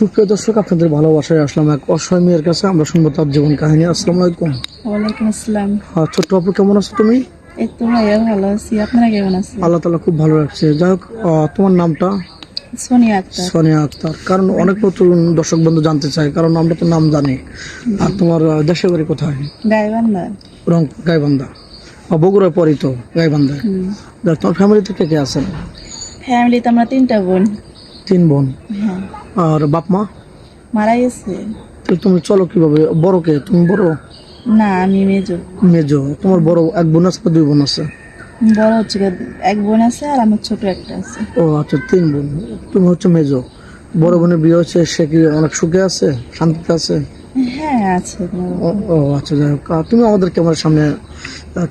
সুপ্রিয় দর্শক আপনাদের ভালোবাসায় আসলাম এক অসহায় মেয়ের কাছে। আমরা শুনব তার জীবন কাহিনী। আসসালামু আলাইকুম। ওয়ালাইকুম আসসালাম। হ্যাঁ, ছোট্ট আপু কেমন আছো তুমি? এই তো ভাইয়া ভালো আছি। আপনারা কেমন আছেন? আল্লাহ তালা খুব ভালো রাখছে। যাই হোক তোমার নামটা? সোনিয়া আক্তার। সোনিয়া আক্তার। কারণ অনেক নতুন দর্শক বন্ধু জানতে চায় কারণ আমরা তো নাম জানি। আর তোমার দেশের বাড়ি কোথায়? গাইবান্ধা। রং গাইবান্ধা। বগুড়ার পরই তো গাইবান্ধায় যাক, তোমার ফ্যামিলিতে কে কে আছেন? ফ্যামিলিতে আমরা তিনটা বোন। তিন বোন। হ্যাঁ। আর বাপ মা? মারা গেছে তো তুমি চলো কীভাবে? বড় কে তুমি বড়? না আমি মেজো। মেজো। তোমার বড় এক বোন আছে দুই বোন আছে? বড় হচ্ছে এক বোন আছে আর আমার ছোট একটা আছে। ও আচ্ছা তিন বোন। তুমি হচ্ছে মেজো। বড় বোনের বিয়ে হচ্ছে সে কি অনেক সুখে আছে? শান্তিতে আছে? হ্যাঁ আছে। ও ও, আচ্ছা যাই হোক। তুমি আমাদের ক্যামেরার সামনে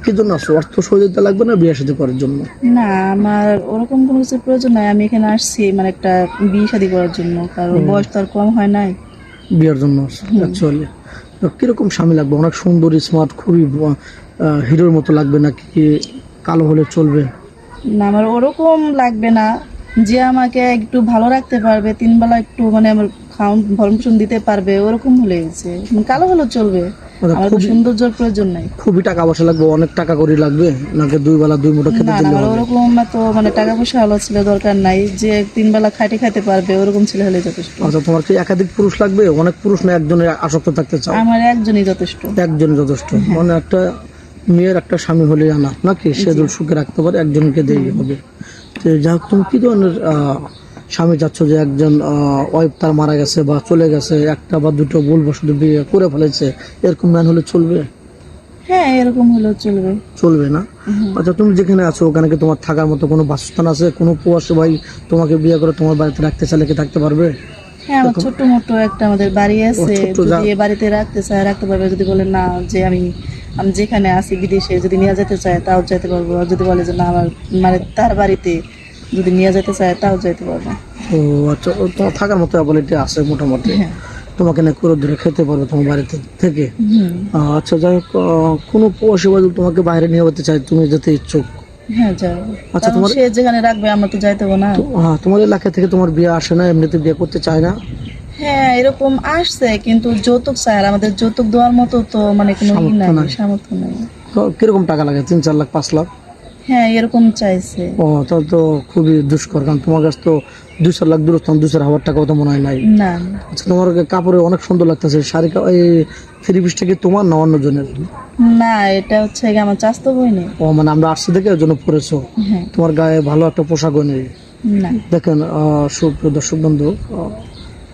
কি জন্য আসো অর্থ সহযোগিতা লাগবে না বিয়ে শাদী করার জন্য? না আমার ওরকম কোনো কিছু প্রয়োজন নাই। আমি এখানে আসছি মানে একটা বিয়ে শাদি করার জন্য কারণ বয়স তো আর কম হয় নাই। বিয়ের জন্য অ্যাকচুয়ালি কীরকম স্বামী লাগবে? অনেক সুন্দর স্মার্ট খুবই হিরোর মতো লাগবে নাকি কি কালো হলে চলবে? না আমার ওরকম লাগবে না। যে আমাকে একটু ভালো রাখতে পারবে তিন বেলা একটু মানে আমার খাওয়ান ভরণ দিতে পারবে ওরকম হলে মানে কালো হলেও চলবে। সৌন্দর্যের প্রয়োজন নাই। খুবই টাকা পয়সা লাগবে অনেক টাকা করে লাগবে নাকি দুই বেলা দুই মুঠো খেতে দিলে হবে? ওরকম তো মানে টাকা পয়সা হলো ছিল দরকার নাই। যে তিন বেলা খাইতে খাইতে পারবে ওরকম ছেলে হলে যথেষ্ট। আচ্ছা তোমার কি একাধিক পুরুষ লাগবে? অনেক পুরুষ না একজনের আসক্ত থাকতে চাও? আমার একজনই যথেষ্ট। একজন যথেষ্ট। মানে একটা মেয়ের একটা স্বামী হলে আনা নাকি? সে সুখে রাখতে পারে একজনকে দিয়ে হবে। তো যাই হোক তুমি কি ধরনের আহ, স্বামী চাচ্ছ যে একজন ওয়াইফ তার মারা গেছে বা চলে গেছে একটা বা দুটো ভুল বসত বিয়ে করে ফেলেছে এরকম ম্যান হলে চলবে? হ্যাঁ এরকম হলেও চলবে। চলবে না? আচ্ছা তুমি যেখানে আছো ওখানে কি তোমার থাকার মতো কোনো বাসস্থান আছে? কোনো প্রবাসী ভাই তোমাকে বিয়ে করে তোমার বাড়িতে রাখতে চাইলে কি থাকতে পারবে? হ্যাঁ আমার ছোট্ট মোটো একটা আমাদের বাড়ি আছে। যদি এ বাড়িতে রাখতে চায় রাখতে পারবে। যদি বলে না যে আমি আমি যেখানে আছি বিদেশে যদি নিয়ে যেতে চায় তাও যেতে পারব। আর যদি বলে যে না আমার মানে তার বাড়িতে যদি নিয়ে যেতে চায় তাও যেতে পারব। ও আচ্ছা ও তোমার থাকার মতো অ্যাবিলিটি আছে মোটামুটি। হ্যাঁ। তোমাকে না করে ধরে খেতে পারবে তোমার বাড়িতে থেকে। আচ্ছা যাই হোক কোনো ভাই তোমাকে বাইরে নিয়ে যেতে চাই তুমি যেতে ইচ্ছুক? হ্যাঁ আচ্ছা, তোমার- সে যেখানে রাখবে আমরা তো যাইতে না। হ্যাঁ তোমার এলাকা থেকে তোমার বিয়ে আসে না এমনিতে বিয়ে করতে চায় না? হ্যাঁ এরকম আসছে কিন্তু যৌতুক চায় আর আমাদের যৌতুক দেওয়ার মতো তো মানে কোনো সামর্থ্য নাই তো কীরকম টাকা লাগে? তিন চার লাখ পাঁচ লাখ? হ্যাঁ এরকম চাইছে। ও তাহলে তো খুবই দুষ্কর কারণ তোমার কাছে তো দুই চার লাখ দূরত্ব দুই চার হাজার টাকাও তো মনে হয় নাই। না আচ্ছা তোমার কাপড়ে অনেক সুন্দর লাগতেছে শাড়ি এই থ্রি পিসটা কি তোমার না অন্য জনের? না এটা হচ্ছে আমার চাস্তো বই নেই ও মানে আমরা আসছি দেখে ওই জন্য পরেছো। হ্যাঁ। তোমার গায়ে ভালো একটা পোশাকও নেই। দেখেন সুপ্রিয় দর্শক বন্ধু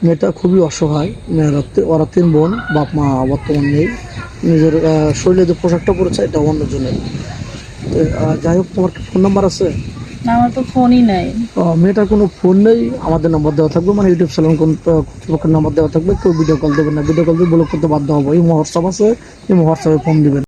মেয়েটা খুবই অসহায় মেয়েরা ওরা তিন বোন বাপ মা বর্তমান নেই। নিজের শরীরে যে পোশাকটা পরেছে এটা অন্য জনের। তো, যাই হোক তোমার ফোন নাম্বার আছে? আমার তো ফোনই নাই। মেয়েটার কোনো ফোন নেই আমাদের নাম্বার দেওয়া থাকবে মানে ইউটিউব চ্যানেল কর্তৃপক্ষের নাম্বার দেওয়া থাকবে কেউ ভিডিও কল দেবেন না ভিডিও কল দিয়ে ব্লক করতে বাধ্য হব। এই হোয়াটসঅ্যাপ আছে এই হোয়াটসঅ্যাপে ফোন দিবেন।